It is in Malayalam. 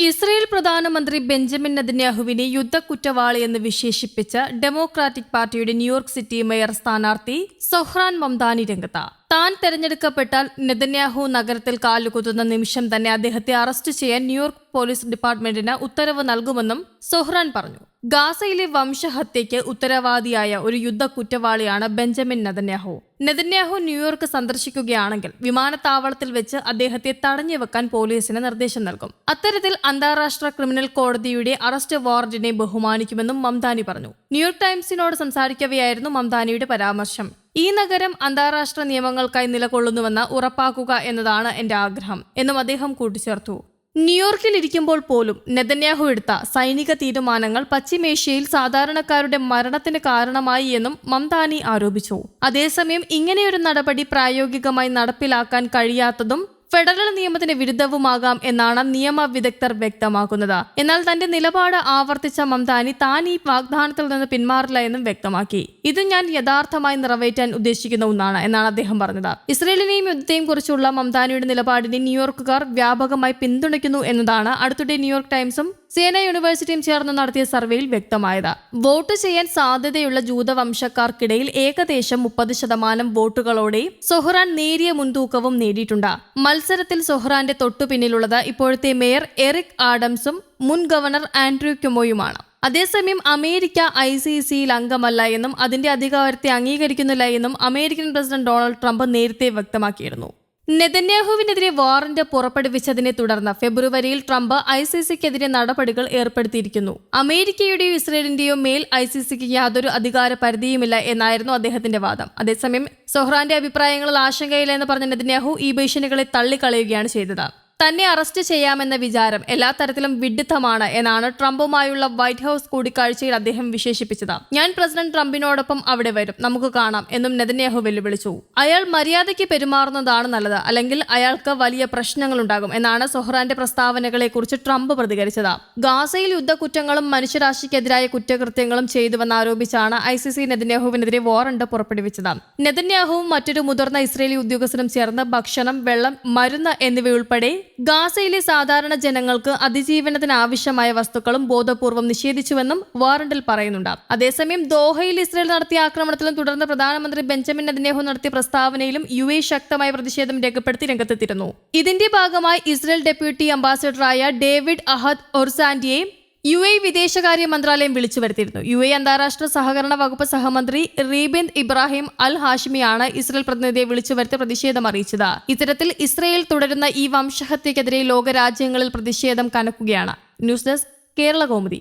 ഇസ്രയേൽ പ്രധാനമന്ത്രി ബെഞ്ചമിൻ നദന്യാഹുവിനെ യുദ്ധക്കുറ്റവാളി എന്ന് വിശേഷിപ്പിച്ച ഡെമോക്രാറ്റിക് പാർട്ടിയുടെ ന്യൂയോർക്ക് സിറ്റി മേയർ സ്ഥാനാർത്ഥി സൊഹ്റാൻ മംദാനി രംഗത്ത്. താൻ തെരഞ്ഞെടുക്കപ്പെട്ടാൽ നെതന്യാഹു നഗരത്തിൽ കാലുകുത്തുന്ന നിമിഷം തന്നെ അദ്ദേഹത്തെ അറസ്റ്റ് ചെയ്യാൻ ന്യൂയോർക്ക് പോലീസ് ഡിപ്പാർട്ട്മെന്റിന് ഉത്തരവ് നൽകുമെന്നും സൊഹ്റാൻ പറഞ്ഞു. ഗാസയിലെ വംശഹത്യയ്ക്ക് ഉത്തരവാദിയായ ഒരു യുദ്ധ കുറ്റവാളിയാണ് Benjamin Netanyahu. Netanyahu New York സന്ദർശിക്കുകയാണെങ്കിൽ വിമാനത്താവളത്തിൽ വെച്ച് അദ്ദേഹത്തെ തടഞ്ഞു വെക്കാൻ പോലീസിന് നിർദ്ദേശം നൽകും. അത്തരത്തിൽ അന്താരാഷ്ട്ര ക്രിമിനൽ കോടതിയുടെ അറസ്റ്റ് വാറന്റിനെ ബഹുമാനിക്കുമെന്നും മംദാനി പറഞ്ഞു. ന്യൂയോർക്ക് ടൈംസിനോട് സംസാരിക്കവെയായിരുന്നു മംദാനിയുടെ പരാമർശം. ഈ നഗരം അന്താരാഷ്ട്ര നിയമങ്ങൾക്കായി നിലകൊള്ളുന്നുവെന്ന് ഉറപ്പാക്കുക എന്നതാണ് എന്റെ ആഗ്രഹം എന്നും അദ്ദേഹം കൂട്ടിച്ചേർത്തു. ന്യൂയോർക്കിൽ ഇരിക്കുമ്പോൾ പോലും നെതന്യാഹു എടുത്ത സൈനിക തീരുമാനങ്ങൾ പശ്ചിമേഷ്യയിൽ സാധാരണക്കാരുടെ മരണത്തിന് കാരണമായി എന്നും മംതാനി ആരോപിച്ചു. അതേസമയം ഇങ്ങനെയൊരു നടപടി പ്രായോഗികമായി നടപ്പിലാക്കാൻ കഴിയാത്തതും ഫെഡറൽ നിയമത്തിന് വിരുദ്ധവുമാകാം എന്നാണ് നിയമ വിദഗ്ധർ വ്യക്തമാക്കുന്നത്. എന്നാൽ തന്റെ നിലപാട് ആവർത്തിച്ച മംതാനി താൻ ഈ വാഗ്ദാനത്തിൽ നിന്ന് പിന്മാറില്ല എന്നും വ്യക്തമാക്കി. ഇത് ഞാൻ യഥാർത്ഥമായി നിറവേറ്റാൻ ഉദ്ദേശിക്കുന്ന ഒന്നാണ് എന്നാണ് അദ്ദേഹം പറഞ്ഞത്. ഇസ്രയേലിനെയും യുദ്ധത്തെയും കുറിച്ചുള്ള മംതാനിയുടെ നിലപാടിനെ ന്യൂയോർക്കുകാർ വ്യാപകമായി പിന്തുണയ്ക്കുന്നു എന്നതാണ്. അടുത്തിടെ ന്യൂയോർക്ക് ടൈംസും സേന യൂണിവേഴ്സിറ്റിയും ചേർന്ന് നടത്തിയ സർവേയിൽ വ്യക്തമായത്. വോട്ട് ചെയ്യാൻ സാധ്യതയുള്ള ജൂതവംശക്കാർക്കിടയിൽ ഏകദേശം മുപ്പത് ശതമാനം വോട്ടുകളോടെ സൊഹ്റാൻ നേരിയ മുൻതൂക്കവും നേടിയിട്ടുണ്ട്. മത്സരത്തിൽ സൊഹ്റാന്റെ തൊട്ടുപിന്നിലുള്ളത് ഇപ്പോഴത്തെ മേയർ എറിക് ആഡംസും മുൻ ഗവർണർ ആൻഡ്രൂ ക്യുമോയുമാണ്. അതേസമയം അമേരിക്ക ഐ സി സിയിൽ അംഗമല്ല എന്നും അതിന്റെ അധികാരത്തെ അംഗീകരിക്കുന്നില്ല എന്നും അമേരിക്കൻ പ്രസിഡന്റ് ഡൊണാൾഡ് ട്രംപ് നേരത്തെ വ്യക്തമാക്കിയിരുന്നു. നെതന്യാഹുവിനെതിരെ വാറന്റ് പുറപ്പെടുവിച്ചതിനെ തുടർന്ന് ഫെബ്രുവരിയിൽ ട്രംപ് ഐ സി സിക്കെതിരെ നടപടികൾ ഏർപ്പെടുത്തിയിരിക്കുന്നു. അമേരിക്കയുടെയോ ഇസ്രയേലിന്റെയോ മേൽ ഐ സി സിക്ക് യാതൊരു അധികാര പരിധിയുമില്ല എന്നായിരുന്നു അദ്ദേഹത്തിന്റെ വാദം. അതേസമയം സൊഹ്റാന്റെ അഭിപ്രായങ്ങളിൽ ആശങ്കയില്ലെന്ന് പറഞ്ഞ നെതന്യാഹു ഈ ഭീഷണികളെ തള്ളിക്കളയുകയാണ് ചെയ്തത്. തന്നെ അറസ്റ്റ് ചെയ്യാമെന്ന വിചാരം എല്ലാ തരത്തിലും വിഡിത്തമാണ് എന്നാണ് ട്രംപുമായുള്ള വൈറ്റ് ഹൌസ് കൂടിക്കാഴ്ചയിൽ അദ്ദേഹം വിശേഷിപ്പിച്ചത്. ഞാൻ പ്രസിഡന്റ് ട്രംപിനോടൊപ്പം അവിടെ വരും. നമുക്ക് കാണാം എന്നും നെതന്യാഹു വെല്ലുവിളിച്ചു. അയാൾ മര്യാദയ്ക്ക് പെരുമാറുന്നതാണ് നല്ലത്. അല്ലെങ്കിൽ അയാൾക്ക് വലിയ പ്രശ്നങ്ങളുണ്ടാകും എന്നാണ് സൊഹ്റാന്റെ പ്രസ്താവനകളെ കുറിച്ച് ട്രംപ് പ്രതികരിച്ചത്. ഗാസയിൽ യുദ്ധക്കുറ്റങ്ങളും മനുഷ്യരാശിക്കെതിരായ കുറ്റകൃത്യങ്ങളും ചെയ്തുവെന്ന് ആരോപിച്ചാണ് ഐ സി സി നെതന്യാഹുവിനെതിരെ വാറണ്ട് പുറപ്പെടുവിച്ചത്. നെതന്യാഹുവും മറ്റൊരു മുതിർന്ന ഇസ്രേലി ഉദ്യോഗസ്ഥനും ചേർന്ന് ഭക്ഷണം വെള്ളം മരുന്ന് എന്നിവയുൾപ്പെടെ ഗാസയിലെ സാധാരണ ജനങ്ങൾക്ക് അതിജീവനത്തിന് ആവശ്യമായ വസ്തുക്കളും ബോധപൂർവം നിഷേധിച്ചുവെന്നും വാറണ്ടിൽ പറയുന്നുണ്ട്. അതേസമയം ദോഹയിൽ ഇസ്രയേൽ നടത്തിയ ആക്രമണത്തിലും തുടർന്ന് പ്രധാനമന്ത്രി ബെഞ്ചമിൻ നെതന്യാഹു നടത്തിയ പ്രസ്താവനയിലും യു എ ശക്തമായ പ്രതിഷേധം രേഖപ്പെടുത്തി രംഗത്തെത്തിയിരുന്നു. ഇതിന്റെ ഭാഗമായി Israel deputy അംബാസിഡറായ David Ahad ഒർസാൻഡിയെ U A വിദേശകാര്യ മന്ത്രാലയം വിളിച്ചു വരുത്തിയിരുന്നു. യു എ അന്താരാഷ്ട്ര സഹകരണ വകുപ്പ് സഹമന്ത്രി റീബിന്ദ് ഇബ്രാഹിം അൽ ഹാഷിമിയാണ് ഇസ്രയേൽ പ്രതിനിധിയെ വിളിച്ചു വരുത്തി പ്രതിഷേധം അറിയിച്ചത്. ഇത്തരത്തിൽ ഇസ്രയേൽ തുടരുന്ന ഈ വംശഹത്യക്കെതിരെ ലോകരാജ്യങ്ങളിൽ പ്രതിഷേധം കനക്കുകയാണ്. News desk Kerala Kaumudi.